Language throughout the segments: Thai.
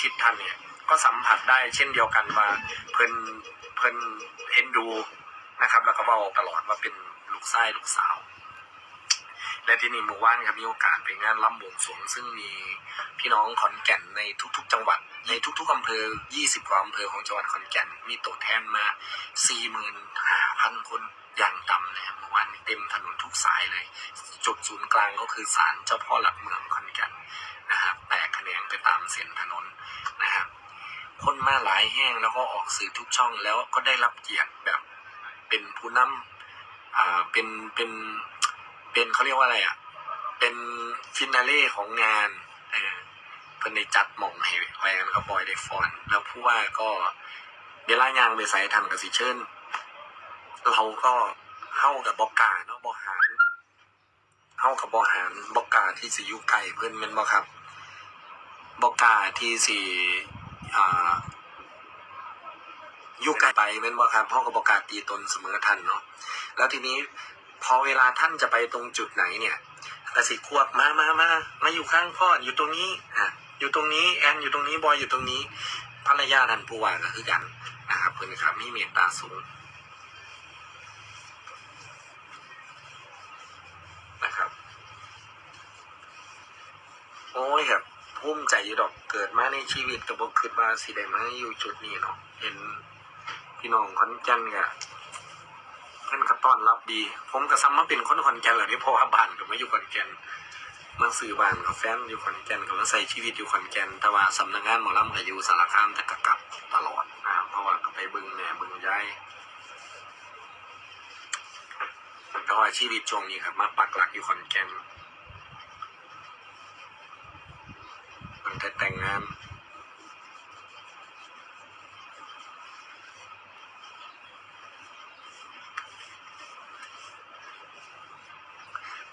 ชิดท่านเนี่ย ก็สัมผัสได้เช่นเดียวกันว่าเพิ่นเพิ่นเอ็นดูนะครับ แล้วก็บอกตลอดว่าเป็นลูกชายลูกสาว และที่นี่หมู่บ้านครับมีโอกาสไปงานรับวงสรวงซึ่งมีพี่น้องขอนแก่นในทุก ๆ จังหวัด ในทุก ๆอำเภอ 20 กว่าอำเภอของจังหวัดขอนแก่น มีตัวแทนมา 45,000 คนอย่างต่ำนะครับหมู่บ้านเต็มถนนทุกสายเลย จุดศูนย์กลางก็คือศาลเจ้าพ่อหลักเมืองขอน ตามเส้นถนนนะครับคนมาหลายแห้งแล้วก็ออกสื่อทุกช่องแล้วก็ได้รับเกียรติแบบเป็นผู้นำอ่าเป็นเป็นเป็นเขาเรียกว่าอะไรอะเป็นฟินาเล่ของงานเออเพิ่นได้จัดหม่องให้ไว้กันก็บอยได้ฟอน แล้วผู้ว่าก็เวลายางไปใส่ทันกับสิเชิญเราก็เข้ากับบอกกาเนาะบอหารเข้ากับบอหารบอกกาที่สิอยู่ไกลเพื่อนมันบอครับ บอกกล้าที่สิอ่ายู่ไกลไปเป็นบ่ครับพราะกับอกกล้าตีตนเสมอทันเนาะแล้วทีนี้พอเวลาท่านจะไปตรงจุดไหนเนี่ยกระสิควบมามามามาอยู่ข้างพ่ออยู่ตรงนี้อะอยู่ตรงนี้แอนอยู่ตรงนี้บอยอยู่ตรงนี้ภรรยาท่านผู้ว่าก็คือกันนะครับเพื่อนครับมีเมตตาสูงนะครับโอ้ยครับ ภูมิใจอยู่ดอกเกิดมาในชีวิตกับบคิดว่าสิได้มาอยู่จุดนี้เนาะเห็นพี่น้องขอนแก่นกะเพื่อนก็ต้อนรับดี ผมก็ซ้ำมาเป็นคนขอนแก่นแหละที่เพราะว่าบ้านก็มาอยู่ขอนแก่นมาซื้อบ้านกับแฟนอยู่ขอนแก่นก็มาใส่ชีวิตอยู่ขอนแก่นแต่ว่าสำนักงานหมอลำก็อยู่สารคามแต่ก็กลับตลอดนะเพราะว่าก็ไปบึงแหน่บึงย้ายแต่ว่าชีวิตช่วงนี้ครับมาปักหลักอยู่ขอนแก่น ตั้งแต่แต่งงาน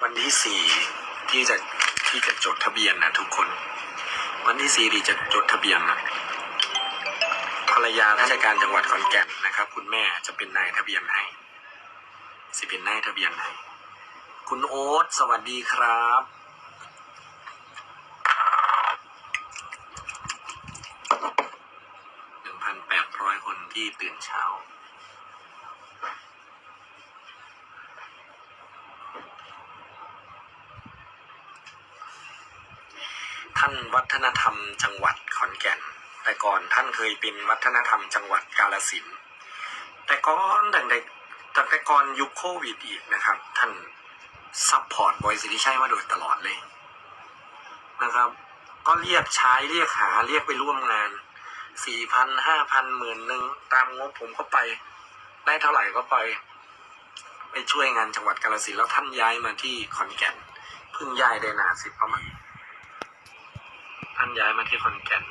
วันที่สี่ที่จะที่จะจดทะเบียนนะทุกคน วันที่สี่ที่จะจดทะเบียนนะภรรยาราชการจังหวัดขอนแก่นนะครับ คุณแม่จะเป็นนายทะเบียนให้สิเป็นนายทะเบียนให้คุณโอ๊ตสวัสดีครับ หนึ่งพันแปดร้อยคน ที่ตื่นเช้า ท่านวัฒนธรรมจังหวัดขอนแก่น แต่ก่อนท่านเคยเป็นวัฒนธรรมจังหวัดกาลสินแต่ก่อนตั้งแต่ตั้งแต่ก่อนยุคโควิดอีกนะครับ ท่านซัพพอร์ตบอยสิริชัยมาโดยตลอดเลยนะครับ ก็เรียกใช้เรียกหาเรียกไปร่วมงาน สี่พันห้าพันหมื่นหนึ่งตามงบผมก็ไป ได้เท่าไหร่ก็ไป ไปช่วยงานจังหวัดกาลสินแล้วท่านย้ายมาที่ขอนแก่นเพิ่งย้ายได้นาสิประมาณท่านย้ายมาที่ขอนแก่น